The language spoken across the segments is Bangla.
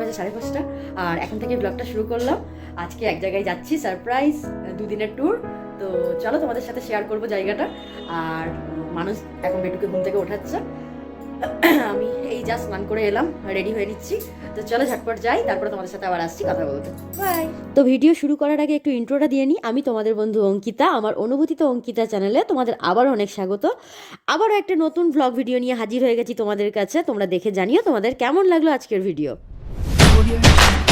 বাজে সাড়ে পাঁচটা। আর এখন থেকে ব্লগটা শুরু করলাম। আজকে এক জায়গায় যাচ্ছি সারপ্রাইজ দুদিনের ট্যুর তো চলো তোমাদের সাথে শেয়ার করব জায়গাটা। আর মানুষ এখন বেটুকে ঘুম থেকে ওঠাচ্ছে। আমি এই জাস্ট স্নান করে এলাম রেডি হয়ে নিচ্ছি। তো চলো ঝটপট যাই তারপরে তোমাদের সাথে আবার আসছি কথা বলতে। বাই তো ভিডিও শুরু করার আগে একটু ইন্ট্রোটা দিয়ে নিই আমি তোমাদের বন্ধু অঙ্কিতা আমার অনুভূতি তো অঙ্কিতা চ্যানেলে তোমাদের আবার অনেক স্বাগত। আবারও একটা নতুন ব্লগ ভিডিও নিয়ে হাজির হয়ে গেছি তোমাদের কাছে। তোমরা দেখে জানিও তোমাদের কেমন লাগল আজকের ভিডিও Audio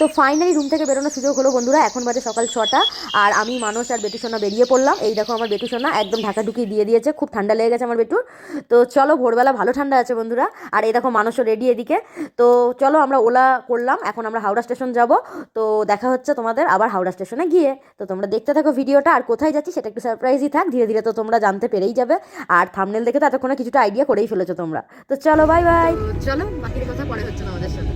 তো ফাইনালি রুম থেকে বেরোনোর সুযোগ হলো বন্ধুরা, এখন বাজে সকাল ছটা, আর আমি মানুষ আর বেটু সোনা বেরিয়ে পড়লাম। এই দেখো আমার বেটু সোনা একদম ঢাকা ঢুকি দিয়ে দিয়েছে, খুব ঠান্ডা লেগে গেছে আমার বেটুর। তো চলো ভোরবেলা ভালো ঠান্ডা আছে বন্ধুরা, আর এই দেখো মানুষও রেডি এদিকে। তো চলো আমরা ওলা করলাম, এখন আমরা হাওড়া স্টেশন যাব। তো দেখা হচ্ছে তোমাদের আবার হাওড়া স্টেশনে গিয়ে। তো তোমরা দেখতে থাকো ভিডিওটা, আর কোথায় যাচ্ছি সেটা একটু সারপ্রাইজই থাক, ধীরে ধীরে তো তোমরা জানতে পেরেই যাবে। আর থামনেল দেখে তো এতক্ষণে কিছুটা আইডিয়া করেই ফেলেছো তোমরা। তো চলো বাই বাই চলো, বাকির কথা পরে হচ্ছে আমাদের সাথে।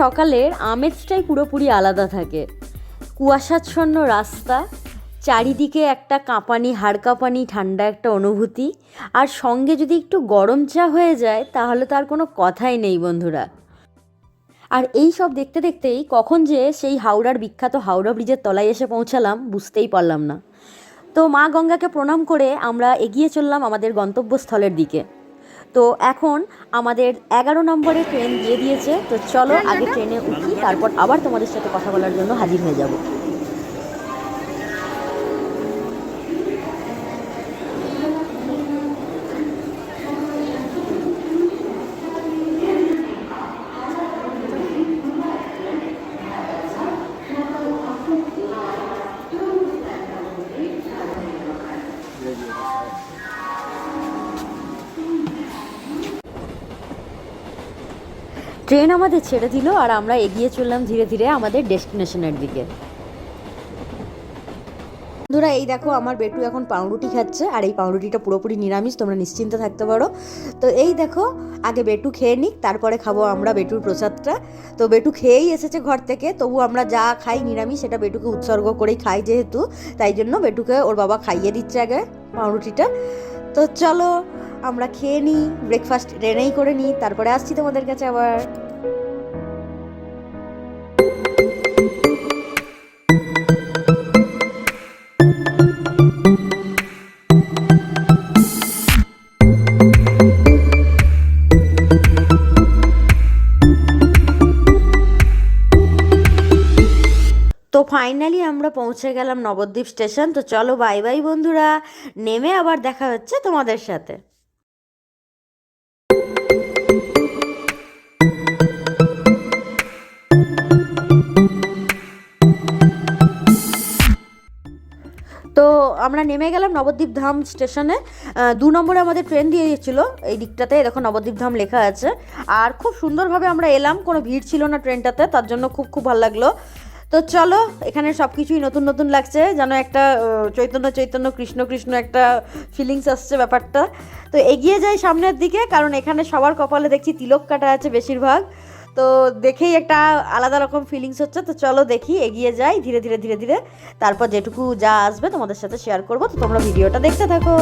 সকালের আমেজটাই পুরোপুরি আলাদা থাকে। কুয়াশাচ্ছন্ন রাস্তা, চারিদিকে একটা কাঁপানি, হাড় কাঁপানি, ঠান্ডা একটা অনুভূতি। আর সঙ্গে যদি একটু গরম চা হয়ে যায়, তাহলে তার কোনো কথাই নেই বন্ধুরা। আর এই সব দেখতে দেখতেই কখন যে সেই হাওড়ার বিখ্যাত হাওড়া ব্রিজের তলায় এসে পৌঁছালাম, বুঝতেই পারলাম না। তো মা গঙ্গাকে প্রণাম করে আমরা এগিয়ে চললাম আমাদের গন্তব্যস্থলের দিকে। তো এখন আমাদের এগারো নম্বরে ট্রেন দিয়ে দিয়েছে। তো চলো আগে ট্রেনে উঠি, তারপর আবার তোমাদের সাথে কথা বলার জন্য হাজির হয়ে যাব। ট্রেন আমাদের ছেড়ে দিল আর আমরা এগিয়ে চললাম ধীরে ধীরে আমাদের ডেস্টিনেশনের দিকে। বন্ধুরা, এই দেখো আমার বেটু এখন পাউরুটি খাচ্ছে আর এই পাউরুটিটা পুরোপুরি নিরামিষ, তোমরা নিশ্চিন্তে থাকতে পারো। তো এই দেখো, আগে বেটু খেয়ে নিক, তারপরে খাব আমরা বেটুর প্রসাদটা। তো বেটু খেয়েই এসেছে ঘর থেকে, তবু আমরা যা খাই নিরামিষ, সেটা বেটুকে উৎসর্গ করেই খাই যেহেতু, তাই জন্য বেটুকে ওর বাবা খাইয়ে দিচ্ছে আগে পাউরুটিটা। তো চলো, আমরা খেয়ে নিই ব্রেকফাস্ট ট্রেনেই করে নিই, তারপরে আসছি তোমাদের কাছে আবার। ফাইনালি আমরা পৌঁছে গেলাম নবদ্বীপ স্টেশন। তো চলো বাই বাই বন্ধুরা। নেমে আবার দেখা হচ্ছে তোমাদের সাথে। তো আমরা নেমে গেলাম নবদ্বীপ ধাম স্টেশনে। দু নম্বরে আমাদের ট্রেন দিয়ে দিয়েছিল এই দিকটাতে দেখো নবদ্বীপ ধাম লেখা আছে। আর খুব সুন্দরভাবে আমরা এলাম। কোনো ভিড় ছিল না ট্রেনটাতে তার জন্য খুব খুব ভালো লাগল। তো চলো, এখানে সব কিছুই নতুন নতুন লাগছে, যেন একটা চৈতন্য চৈতন্য, কৃষ্ণ কৃষ্ণ একটা ফিলিংস আসছে ব্যাপারটা। তো এগিয়ে যাই সামনের দিকে, কারণ এখানে সবার কপালে দেখছি তিলক কাটা আছে বেশিরভাগ। তো দেখেই একটা আলাদা রকম ফিলিংস হচ্ছে, তো চলো দেখি, এগিয়ে যাই ধীরে ধীরে ধীরে ধীরে। তারপর যেটুকু যা আসবে তোমাদের সাথে শেয়ার করব, তো তোমরা ভিডিওটা দেখতে থাকো।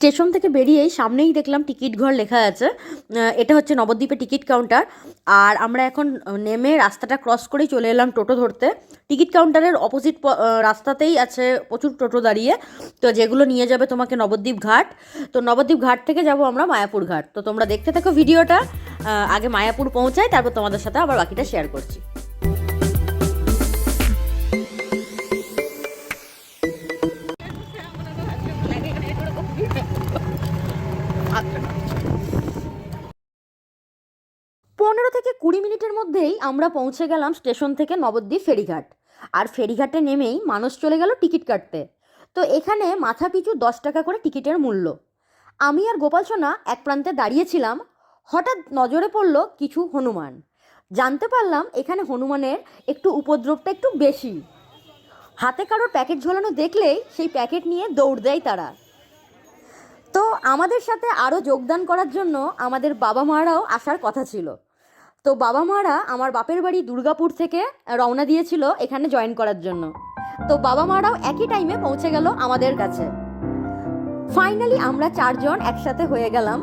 স্টেশন থেকে বেরিয়েই সামনেই দেখলাম টিকিট ঘর লেখা আছে। এটা হচ্ছে নবদ্বীপের টিকিট কাউন্টার। আর আমরা এখন নেমে রাস্তাটা ক্রস করেই চলে এলাম টোটো ধরতে। টিকিট কাউন্টারের অপোজিট রাস্তাতেই আছে প্রচুর টোটো দাঁড়িয়ে। তো যেগুলো নিয়ে যাবে তোমাকে নবদ্বীপ ঘাট। তো নবদ্বীপ ঘাট থেকে যাব আমরা মায়াপুর ঘাট। তো তোমরা দেখতে থাকো ভিডিওটা। আগে মায়াপুর পৌঁছাই, তারপর তোমাদের সাথে আবার বাকিটা শেয়ার করছি। পনেরো থেকে কুড়ি মিনিটের মধ্যেই আমরা পৌঁছে গেলাম স্টেশন থেকে নবদ্বীপ ফেরিঘাট। আর ফেরিঘাটে নেমেই মানুষ চলে গেল টিকিট কাটতে। তো এখানে মাথা পিছু দশ টাকা করে টিকিটের মূল্য। আমি আর গোপাল সোনা এক প্রান্তে দাঁড়িয়েছিলাম হঠাৎ নজরে পড়ল কিছু হনুমান। জানতে পারলাম এখানে হনুমানের একটু উপদ্রবটা একটু বেশি। হাতে কারোর প্যাকেট ঝোলানো দেখলেই সেই প্যাকেট নিয়ে দৌড় দেয় তারা। তো আমাদের সাথে আরও যোগদান করার জন্য আমাদের বাবা মারাও আসার কথা ছিল। তো বাবা মারা আমার বাপের বাড়ি দুর্গাপুর থেকে রওনা দিয়েছিল এখানে জয়েন করার জন্য। তো বাবা মারাও একই টাইমে পৌঁছে গেল আমাদের কাছে। ফাইনালি আমরা চারজন একসাথে হয়ে গেলাম।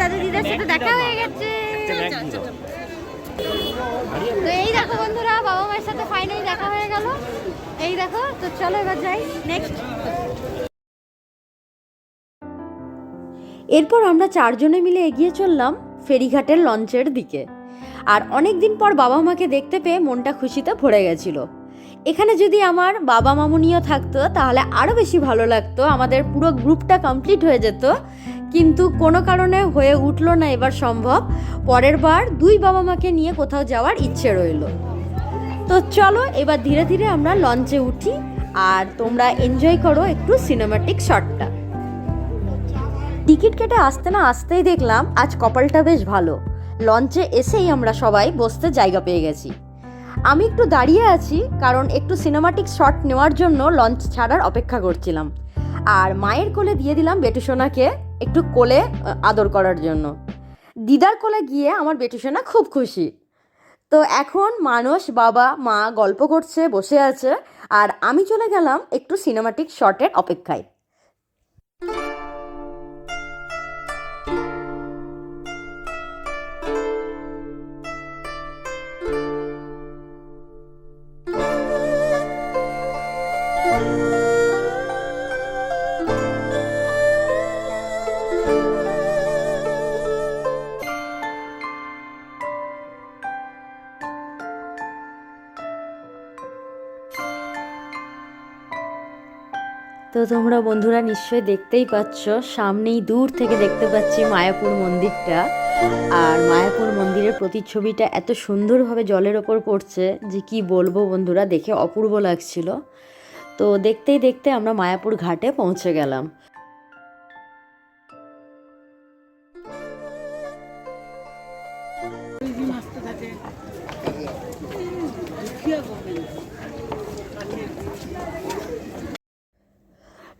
দাদু দিদার সাথে দেখা হয়ে গেছে। তো এই দেখো বন্ধুরা বাবা মায়ের সাথে ফাইনালি দেখা হয়ে গেল। এই দেখো তো চলো এবার যাই। নেক্সট এরপর আমরা চারজনে মিলে এগিয়ে চললাম ফেরিঘাটের লঞ্চের দিকে। আর অনেক দিন পর বাবা মাকে দেখতে পেয়ে মনটা খুশিতে ভরে গেছিল। এখানে যদি আমার বাবা মামুনিও থাকতো, তাহলে আরও বেশি ভালো লাগতো, আমাদের পুরো গ্রুপটা কমপ্লিট হয়ে যেত। কিন্তু কোনো কারণে হয়ে উঠল না এবার সম্ভব। পরের বার দুই বাবা মাকে নিয়ে কোথাও যাওয়ার ইচ্ছে রইল। তো চলো, এবার ধীরে ধীরে আমরা লঞ্চে উঠি, আর তোমরা এনজয় করো একটু সিনেমাটিক শটটা টিকিট কেটে আসতে না আসতেই দেখলাম আজ কপালটা বেশ ভালো। লঞ্চে এসেই আমরা সবাই বসতে জায়গা পেয়ে গেছি। আমি একটু দাঁড়িয়ে আছি কারণ একটু সিনেমাটিক শট নেওয়ার জন্য লঞ্চ ছাড়ার অপেক্ষা করছিলাম। আর মায়ের কোলে দিয়ে দিলাম বেটুসোনাকে একটু কোলে আদর করার জন্য। দিদার কোলে গিয়ে আমার বেটুসোনা খুব খুশি। তো এখন মানুষ বাবা, মা গল্প করছে, বসে আছে, আর আমি চলে গেলাম একটু সিনেমাটিক শটের অপেক্ষায়। তো তোমরা বন্ধুরা নিশ্চয়ই দেখতেই পাচ্ছ, সামনেই দূর থেকে দেখতে পাচ্ছি মায়াপুর মন্দিরটা। আর মায়াপুর মন্দিরের প্রতিচ্ছবিটা এত সুন্দরভাবে জলের ওপর পড়ছে যে কি বলব বন্ধুরা, দেখে অপূর্ব লাগছিল। তো দেখতেই দেখতে আমরা মায়াপুর ঘাটে পৌঁছে গেলাম।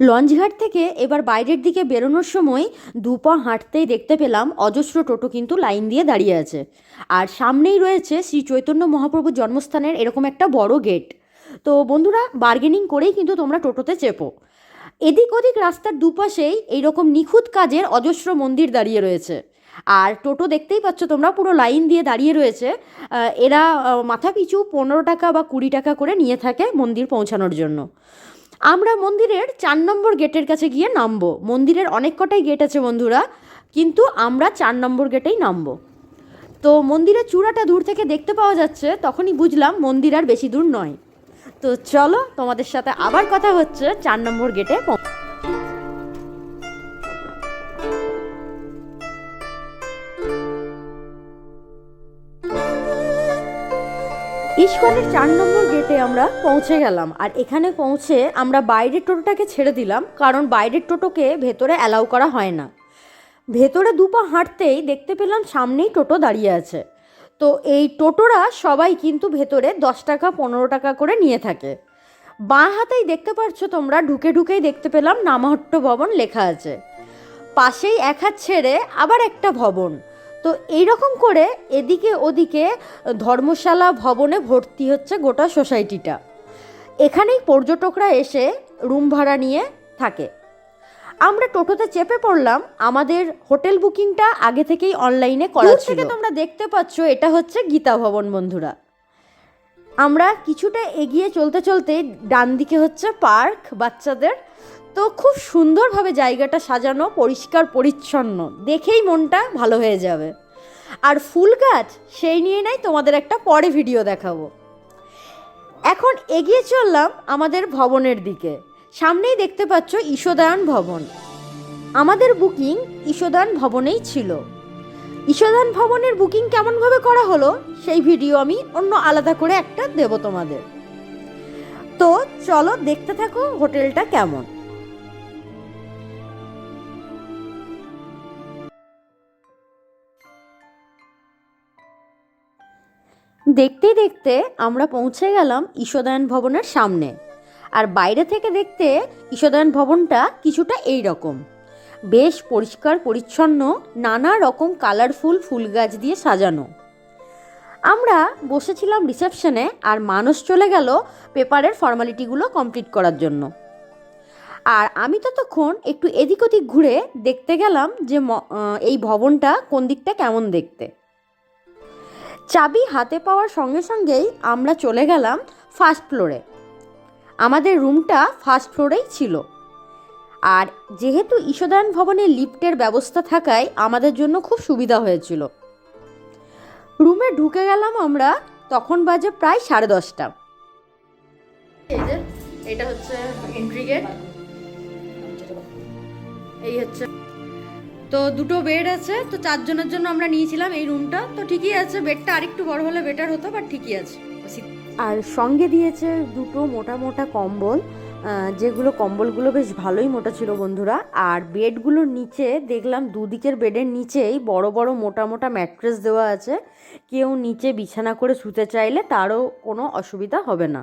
লঞ্চঘাট থেকে এবার বাইরের দিকে বেরোনোর সময় দুপা হাঁটতেই দেখতে পেলাম অজস্র টোটো কিন্তু লাইন দিয়ে দাঁড়িয়ে আছে। আর সামনেই রয়েছে শ্রী চৈতন্য মহাপ্রভুর জন্মস্থানের এরকম একটা বড় গেট। তো বন্ধুরা বার্গেনিং করেই কিন্তু তোমরা টোটোতে চেপো। এদিক ওদিক রাস্তার দুপাশেই এইরকম নিখুঁত কাজের অজস্র মন্দির দাঁড়িয়ে রয়েছে। আর টোটো দেখতেই পাচ্ছ তোমরা, পুরো লাইন দিয়ে দাঁড়িয়ে রয়েছে। এরা মাথা পিছু পনেরো টাকা বা কুড়ি টাকা করে নিয়ে থাকে মন্দির পৌঁছানোর জন্য। আমরা মন্দিরের চার নম্বর গেটের কাছে গিয়ে নামবো। মন্দিরের অনেক কটাই গেট আছে বন্ধুরা, কিন্তু আমরা চার নম্বর গেটেই নামবো। তো মন্দিরের চূড়াটা দূর থেকে দেখতে পাওয়া যাচ্ছে, তখনই বুঝলাম মন্দির আর বেশি দূর নয়। তো চলো তোমাদের সাথে আবার কথা হচ্ছে চার নম্বর গেটে ইস্কনের চার নম্বর গেটে আমরা পৌঁছে গেলাম। আর এখানে পৌঁছে আমরা বাইরের টোটোটাকে ছেড়ে দিলাম, কারণ বাইরের টোটোকে ভেতরে অ্যালাউ করা হয় না। ভেতরে দুপা হাঁটতেই দেখতে পেলাম সামনেই টোটো দাঁড়িয়ে আছে। তো এই টোটোরা সবাই কিন্তু ভেতরে দশ টাকা, পনেরো টাকা করে নিয়ে থাকে। বাঁ হাতেই দেখতে পাচ্ছ তোমরা, ঢুকে ঢুকেই দেখতে পেলাম নামহট্ট ভবন লেখা আছে। পাশেই এক হাত ছেড়ে আবার একটা ভবন। তো এই রকম করে এদিকে ওদিকে ধর্মশালা ভবনে ভর্তি হচ্ছে গোটা সোসাইটিটা। এখানেই পর্যটকরা এসে রুম ভাড়া নিয়ে থাকে। আমরা টোটোতে চেপে পড়লাম আমাদের হোটেল বুকিংটা আগে থেকেই অনলাইনে করা থেকে তোমরা দেখতে পাচ্ছ এটা হচ্ছে গীতা ভবন বন্ধুরা। আমরা কিছুটা এগিয়ে চলতে চলতে ডান দিকে হচ্ছে পার্ক বাচ্চাদের। তো খুব সুন্দরভাবে জায়গাটা সাজানো, পরিষ্কার, পরিচ্ছন্ন। দেখেই মনটা ভালো হয়ে যাবে। আর ফুল গাছ, সেই নিয়ে নাই তোমাদের একটা পরে ভিডিও দেখাবো। এখন এগিয়ে চললাম আমাদের ভবনের দিকে। সামনেই দেখতে পাচ্ছ ঈশোদায়ন ভবন। আমাদের বুকিং ঈশদান ভবনেই ছিল। ঈশদান ভবনের বুকিং কেমনভাবে করা হলো, সেই ভিডিও আমি অন্য আলাদা করে একটা দেব তোমাদের। তো চলো দেখতে থাকো হোটেলটা কেমন। দেখতে দেখতে আমরা পৌঁছে গেলাম ঈশদায়ন ভবনের সামনে। আর বাইরে থেকে দেখতে ঈশদায়ন ভবনটা কিছুটা এই রকম বেশ পরিষ্কার, পরিচ্ছন্ন, নানা রকম কালারফুল ফুল গাছ দিয়ে সাজানো। আমরা বসেছিলাম রিসেপশনে আর মানুষ চলে গেল পেপারের ফর্মালিটিগুলো কমপ্লিট করার জন্য। আর আমি ততক্ষণ একটু এদিক ওদিক ঘুরে দেখতে গেলাম যে এই ভবনটা কোন দিকটা কেমন দেখতে। চাবি হাতে পাওয়ার সঙ্গে সঙ্গেই আমরা চলে গেলাম ফার্স্ট ফ্লোরে আমাদের রুমটা ফার্স্ট ফ্লোরেই ছিল। আর যেহেতু ঈশদায়ন ভবনে লিফটের ব্যবস্থা থাকায় আমাদের জন্য খুব সুবিধা হয়েছিল। রুমে ঢুকে গেলাম আমরা, তখন বাজে প্রায় সাড়ে দশটা। এই যে, এটা হচ্ছে এন্ট্রি গেট এই হচ্ছে। তো দুটো বেড আছে, তো চারজনের জন্য আমরা নিয়েছিলাম এই রুমটা তো ঠিকই আছে বেডটা আরেকটু বড় হলে বেটার হতো বাট ঠিকই আছে। আর সঙ্গে দিয়েছে দুটো মোটা মোটা কম্বল। যেগুলো কম্বলগুলো বেশ ভালোই মোটা ছিল বন্ধুরা। আর বেডগুলোর নিচে দেখলাম দুদিকের বেডের নিচেই বড় বড় মোটা মোটা ম্যাট্রেস দেওয়া আছে। কেউ নিচে বিছানা করে শুতে চাইলে তারও কোনো অসুবিধা হবে না।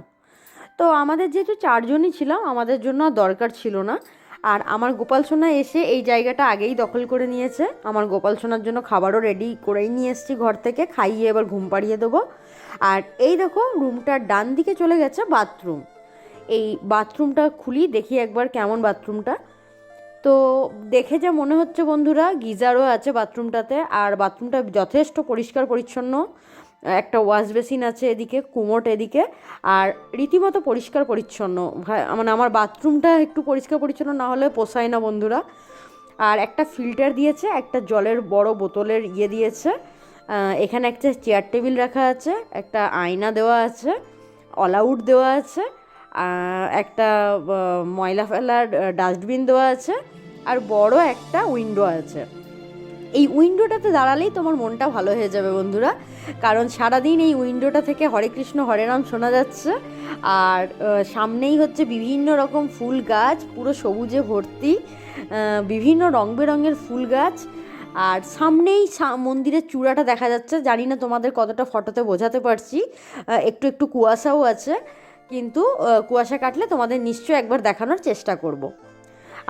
তো আমাদের যেহেতু চারজনই ছিলাম, আমাদের জন্য দরকার ছিল না। আর আমার গোপাল সোনা এসে এই জায়গাটা আগেই দখল করে নিয়েছে। আমার গোপাল সোনার জন্য খাবারও রেডি করেই নিয়ে এসেছি ঘর থেকে, খাইয়ে এবার ঘুম পাড়িয়ে দেবো। আর এই দেখো রুমটার ডান দিকে চলে গেছে বাথরুম এই বাথরুমটা খুলি, দেখি একবার কেমন বাথরুমটা। তো দেখে যা মনে হচ্ছে বন্ধুরা, গিজারও আছে বাথরুমটাতে, আর বাথরুমটা যথেষ্ট পরিষ্কার পরিচ্ছন্ন। একটা ওয়াশ বেসিন আছে এদিকে, কুমোট এদিকে, আর রীতিমতো পরিষ্কার পরিচ্ছন্ন। মানে আমার বাথরুমটা একটু পরিষ্কার পরিচ্ছন্ন না হলে পোষায় না বন্ধুরা। আর একটা ফিল্টার দিয়েছে, একটা জলের বড় বোতলের ইয়ে দিয়েছে। এখানে একটা চেয়ার টেবিল রাখা আছে, একটা আয়না দেওয়া আছে, অল আউট দেওয়া আছে একটা ময়লা ফেলার ডাস্টবিন দেওয়া আছে আর বড় একটা উইন্ডো আছে। এই উইন্ডোটাতে দাঁড়ালেই তোমার মনটা ভালো হয়ে যাবে বন্ধুরা। কারণ সারাদিন এই উইন্ডোটা থেকে হরে কৃষ্ণ, হরে রাম শোনা যাচ্ছে। আর সামনেই হচ্ছে বিভিন্ন রকম ফুল গাছ, পুরো সবুজে ভর্তি বিভিন্ন রং বেরঙের ফুল গাছ। আর সামনেই মন্দিরের চূড়াটা দেখা যাচ্ছে। জানি না তোমাদের কতটা ফটোতে বোঝাতে পারছি। একটু একটু কুয়াশাও আছে। কিন্তু কুয়াশা কাটলে তোমাদের নিশ্চয়ই একবার দেখানোর চেষ্টা করব।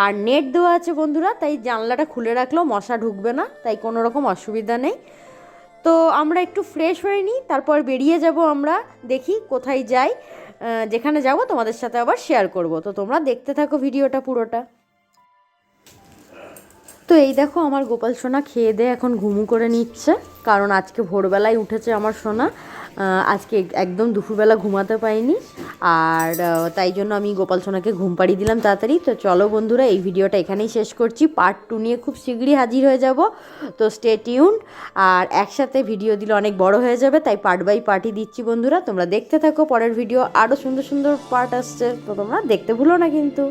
আর নেট দেওয়া আছে বন্ধুরা, তাই জানলাটা খুলে রাখলেও মশা ঢুকবে না, তাই কোনো রকম অসুবিধা নেই। তো আমরা একটু ফ্রেশ হয়ে নিই, তারপর বেরিয়ে যাব আমরা, দেখি কোথায় যাই যেখানে যাব তোমাদের সাথে আবার শেয়ার করব। তো তোমরা দেখতে থাকো ভিডিওটা পুরোটা। তো এই দেখো আমার গোপাল সোনা খেয়ে দিয়ে এখন ঘুমু করে নিচ্ছে, কারণ আজকে ভোরবেলায় উঠেছে আমার সোনা। আজকে একদম দুপুরবেলা ঘুমাতে পাইনি আর তাই জন্য আমি গোপাল সোনাকে ঘুম পাড়িয়ে দিলাম তাড়াতাড়ি। তো চলো বন্ধুরা, এই ভিডিওটা এখানেই শেষ করছি। পার্ট টু নিয়ে খুব শীঘ্রই হাজির হয়ে যাব। তো স্টে টিউন আর একসাথে ভিডিও দিলে অনেক বড় হয়ে যাবে, তাই পার্ট বাই পার্টই দিচ্ছি বন্ধুরা। তোমরা দেখতে থাকো, পরের ভিডিও আরও সুন্দর সুন্দর পার্ট আসছে। তো তোমরা দেখতে ভুলো না কিন্তু।